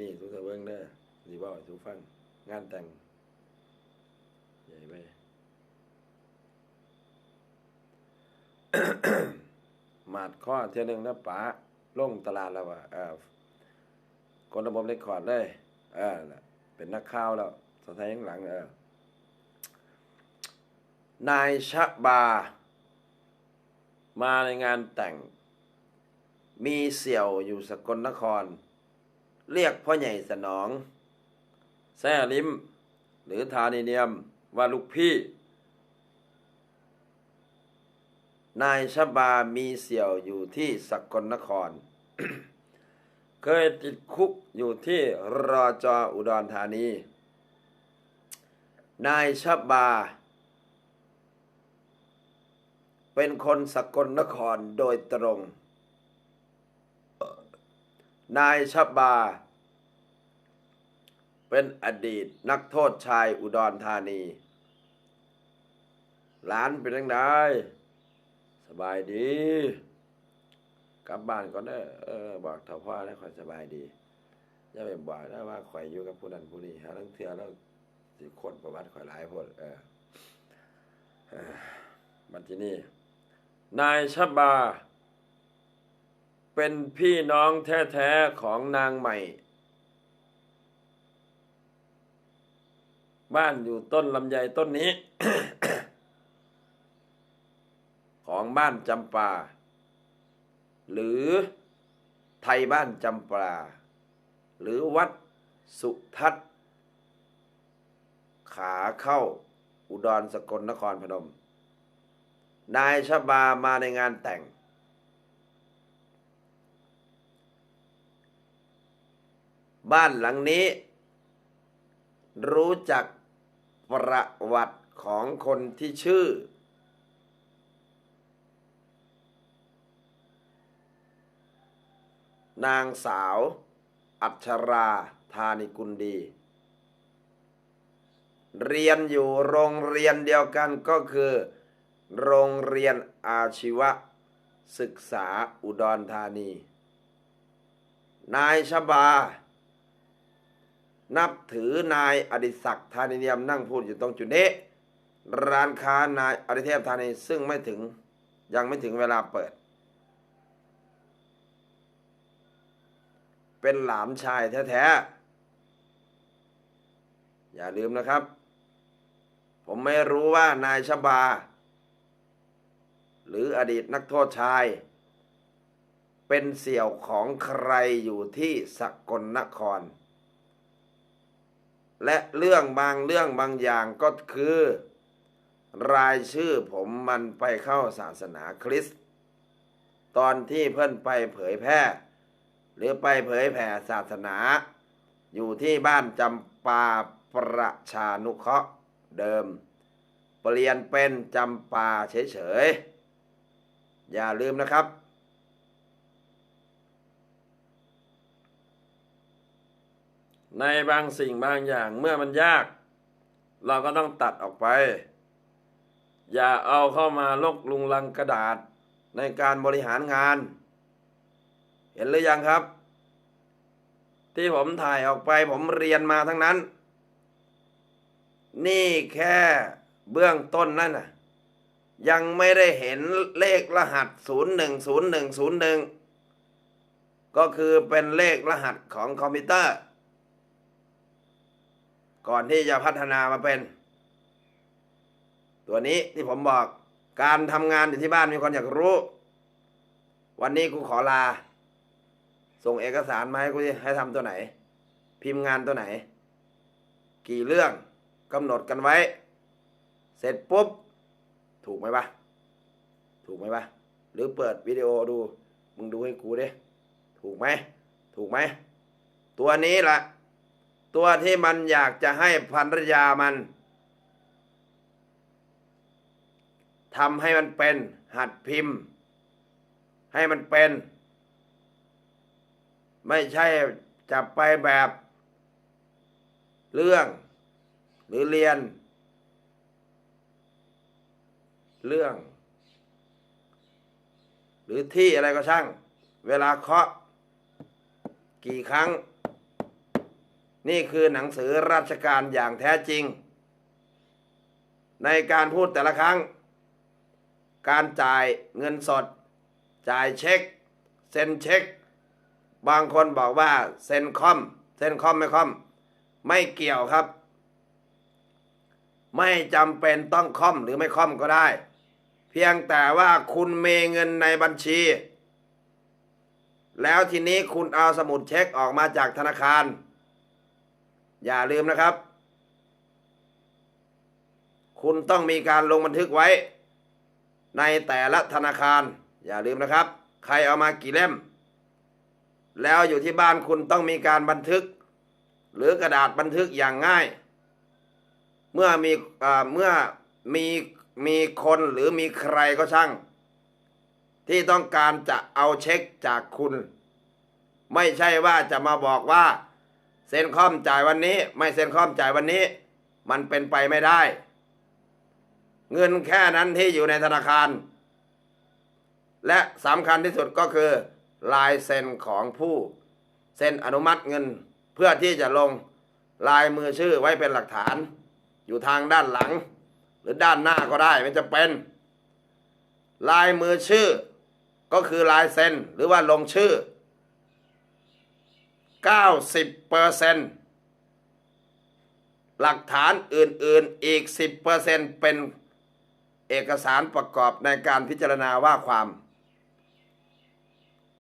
นี่ทุกเบิ่งเด้อสิเว้าให้ทุฟัง งานแต่ง ใหญ่ไปหมาดข้อเที่ยหนึงนะป๋าลงตลาดแล้วว่าเออคนระบบเรคคอร์ดเลย เออเป็นนักข่าวแล้วสไทยข้างหลัง เออนายชะบา มาในงานแต่ง มีเสี่ยวอยู่สกลนคร เรียกพ่อใหญ่สนอง แซ่ลิม หรือทานิเนียมว่าลูกพี่ นายชบามีเสี่ยวอยู่ที่สกลนคร เคยติดคุกอยู่ที่รอจออุดรธานี นายชบา เป็นคนสกลนครโดยตรง นายชบา เป็นอดีตนักโทษชายอุดรธานีหลานเป็นยังไงสบายดี กลับบ้านก่อนเด้อเออบอกเถ่าพ่อแล้วข่อยสบายดีอย่าไปบอกนะว่าข่อยอยู่กับผู้นั้นผู้นี้หาทั้งเทือแล้วสิคนประวัติข่อยหลายพดเออเออบัดที่นี้นายชบา เป็นพี่น้องแท้ๆของนางใหม่ บ้านอยู่ต้นลำไยต้นนี้ ของบ้านจำปา หรือไทยบ้านจำปา หรือวัดสุทัศน์ขาเข้าอุดรสกลนครพนม นายชบามาในงานแต่ง บ้านหลังนี้ รู้จักประวัติของคนที่ชื่อ นางสาว อัชราธานิกุลดี เรียนอยู่โรงเรียนเดียวกันก็คือ โรงเรียนอาชีวศึกษาอุดรธานี นายชบา นับถือนายอดิศักดิ์ธานียมนั่งพูดอยู่ตรงจุดนี้ ร้านค้านายอดิเทพธานีซึ่งไม่ถึงยังไม่ถึงเวลาเปิด เป็นหลานชายแท้ๆ อย่าลืมนะครับ ผมไม่รู้ว่านายชบา หรืออดีตนักโทษชาย เป็นเสี่ยวของใครอยู่ที่สกลนคร และเรื่องบางเรื่องบางอย่างก็คือ รายชื่อผมมันไปเข้าศาสนาคริสต์ตอนที่เพื่อนไปเผยแพร่ หรือไปเผยแผ่ศาสนา อยู่ที่บ้านจำปาประชานุเคราะห์เดิม เปลี่ยนเป็นจำปาเฉยๆ อย่าลืมนะครับ ในบางสิ่งบางอย่างเมื่อมันยาก เราก็ต้องตัดออกไป อย่าเอาเข้ามาลกลุงลังกระดาษในการบริหารงาน เห็นหรือยังครับ ที่ผมถ่ายออกไปผมเรียนมาทั้งนั้น นี่แค่เบื้องต้นนั่นน่ะ ยังไม่ได้เห็นเลขรหัส 010101 ก็คือเป็นเลขรหัสของคอมพิวเตอร์ ก่อนที่จะพัฒนามาเป็น ตัวนี้ที่ผมบอกการทำงานอยู่ที่บ้านมีคนอยากรู้ วันนี้กูขอลา ส่งเอกสารมาให้กูให้ทำตัวไหน พิมพ์งานตัวไหน กี่เรื่องกำหนดกันไว้ เสร็จปุ๊บ ถูกไหมปะถูกไหมปะหรือเปิดวิดีโอดู มึงดูให้กูดิถูกไหม ถูกไหม ตัวนี้ละ ตัวที่มันอยากจะให้ภรรยามันทำให้มันเป็น หัดพิมพ์ ให้มันเป็น ไม่ใช่จะไปแบบ เรื่อง หรือเรียน เรื่อง หรือที่อะไรก็ช่าง เวลาเคาะ กี่ครั้ง นี่คือหนังสือราชการอย่างแท้จริง ในการพูดแต่ละครั้ง การจ่ายเงินสด จ่ายเช็ค เซ็นเช็ค บางคนบอกว่าเซ็นคอม เซ็นคอมไม่คอม ไม่เกี่ยวครับ ไม่จำเป็นต้องคอมหรือไม่คอมก็ได้ เพียงแต่ว่าคุณมีเงินในบัญชี แล้วทีนี้คุณเอาสมุดเช็คออกมาจากธนาคาร อย่าลืมนะครับ คุณต้องมีการลงบันทึกไว้ ในแต่ละธนาคาร อย่าลืมนะครับ ใครเอามากี่เล่ม แล้วอยู่ที่บ้านคุณต้องมีการบันทึก หรือกระดาษบันทึกอย่างง่าย เมื่อมีเมื่อมีมีคนหรือมีใครก็ช่าง ที่ต้องการจะเอาเช็คจากคุณ ไม่ใช่ว่าจะมาบอกว่า เซ็นคอมจ่ายวันนี้ ไม่เซ็นคอมจ่ายวันนี้ มันเป็นไปไม่ได้ เงินแค่นั้นที่อยู่ในธนาคาร และสำคัญที่สุดก็คือลายเซ็นของผู้เซ็นอนุมัติเงินเพื่อที่จะลงลายมือชื่อไว้เป็นหลักฐาน อยู่ทางด้านหลัง หรือด้านหน้าก็ได้ไม่จะเป็น ลายมือชื่อ ก็คือลายเซ็นหรือว่าลงชื่อ 90เปอร์เซนหลักฐานอื่นๆอีก 10เปอร์เซนเป็นเอกสารประกอบในการพิจารณาว่าความ